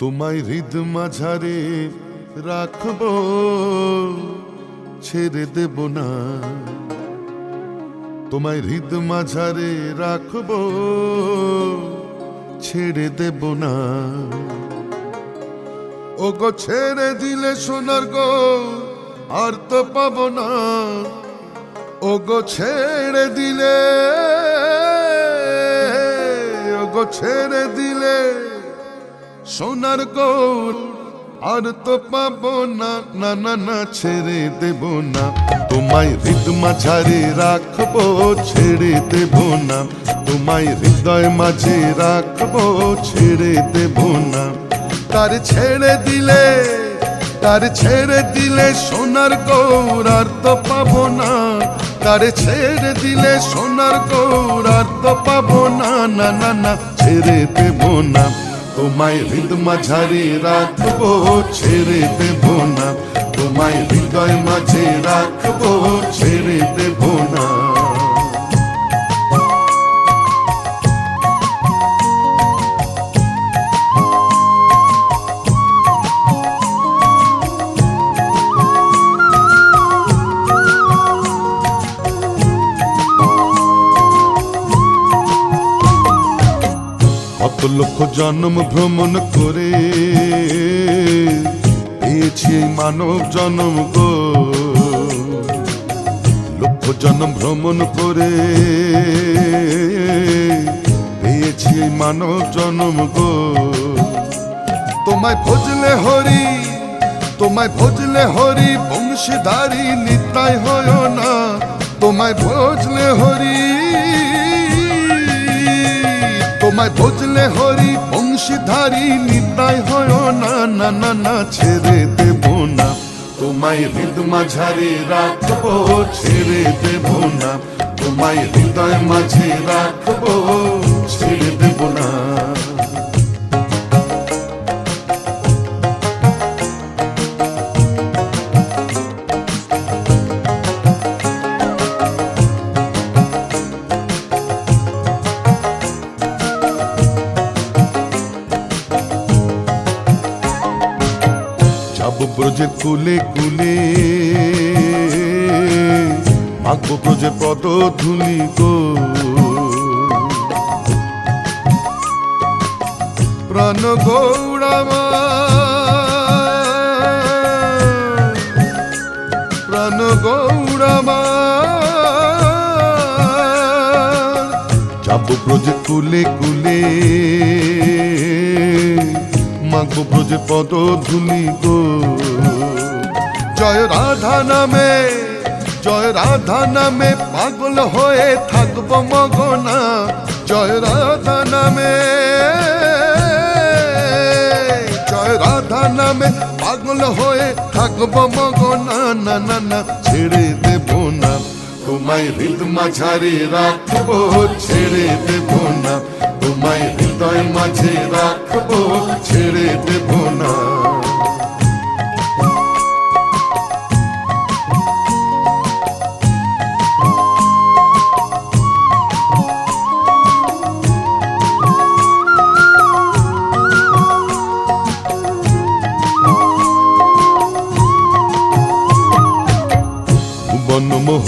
তোমায় হৃদ মাঝারে রাখব, ছেড়ে দেব না। তোমায় হৃদ মাঝারে রাখব, ছেড়ে দেব না। ও গো ছেড়ে দিলে সোনার গো, আর তো পাব না। ও গো ছেড়ে দিলে ও গো ছেড়ে দিলে সোনার গোল, আর তো পাবো না না না ছেড়ে দেব না। তোমায় হৃদ মাঝারে রাখব, ছেড়ে দেব না। তোমায় হৃদয় মাঝে রাখব, ছেড়ে দেব না। তার ছেড়ে দিলে, তার ছেড়ে দিলে সোনার গৌর আর তো পাবো না। তার ছেড়ে দিলে সোনার গৌর আর তো পাবো না না না না, ছেড়ে দেব না। তোমায় হৃদ মাঝারে রাখব ছেড়ে দেব না। তোমায় হৃদয় মাঝে রাখব ছেড়ে দেব কত লক্ষ জন্ম ভ্রমণ করে। পেয়েছি মানব জন্ম গো। লক্ষ জন্ম ভ্রমণ করে। পেয়েছি মানব জন্ম গো। তোমায় ভজলে হরি, তোমায় ভজলে হরি বংশীধারী নিতাই হয় না। তোমায় ভজলে হরি। তোমায় ভজলে হরি বংশীধারী নিতাই হয় না না না না, ছেড়ে দেব না। তোমায় হৃদ মাঝারে রাখব, ছেড়ে দেব না। তোমায় হৃদয় মাঝে রাখব, ছেড়ে দেব না। ব্রজের কুলে কুলে। মাগব ব্রজে পদ ধুলি গো। প্রাণ গৌরামা। প্রাণ গৌরামা। যাব ব্রজে কুলে কুলে। মাগব ব্রজে পদ ধুলি গো। জয় রাধা নামে, জয় রাধা নামে পাগল হয়ে থাকব মগনা। জয় রাধা নামে, জয় রাধা নামে পাগল হয়ে থাকব মগনা। না না না, ছেড়ে দেব না, তোমায় হৃদ মাঝারে রাখব, ছেড়ে দেব না, তোমায় হৃদয় মাঝে রাখব, ছেড়ে দেব না।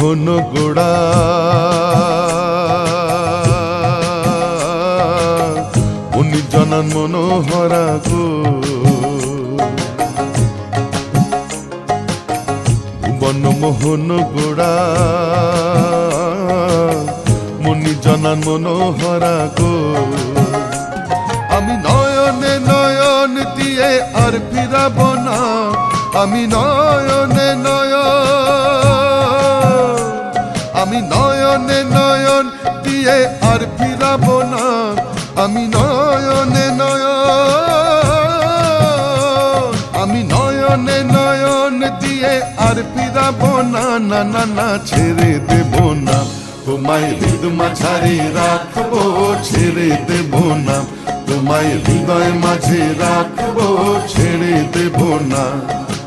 বনমোহন গোড়া। উনি জানান মনোহরা গো। বনমোহন গোড়া। মুনি জানান মনোহরা গো। আমি নয়নে নয়ন দিয়ে আর ফিরাব না। আমি নয়নে নয়ন আর ফিরাব না। আমি নয়নে নয়ন, আমি নয়নে নয়ন দিয়ে আর ফিরাব না। না না না, ছেড়ে দেব না। তোমায় হৃদ মাঝারে রাখব, ছেড়ে দেব না। তোমায় হৃদয় মাঝে রাখব, ছেড়ে দেব না।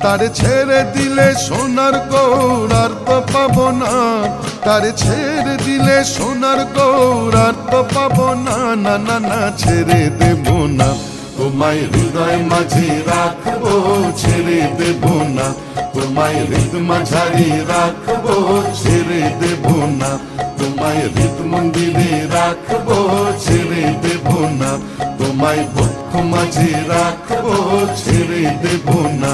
তারে ছেড়ে দিলে সোনার গৌর আর তো পাবো না। তারে ছেড়ে দিলে সোনার গৌর আর তো পাবো না। না না না, ছেড়ে দেব না। তোমায় হৃদয় মাঝে রাখব, ছেড়ে দেব না। তোমায় হৃদ মাঝারি রাখব, ছেড়ে দেব না। তোমায় হৃদ মন্দিরে রাখব, ছেড়ে দেব না। তোমায় বক্ষ মাঝে রাখব, ছেড়ে দেব না।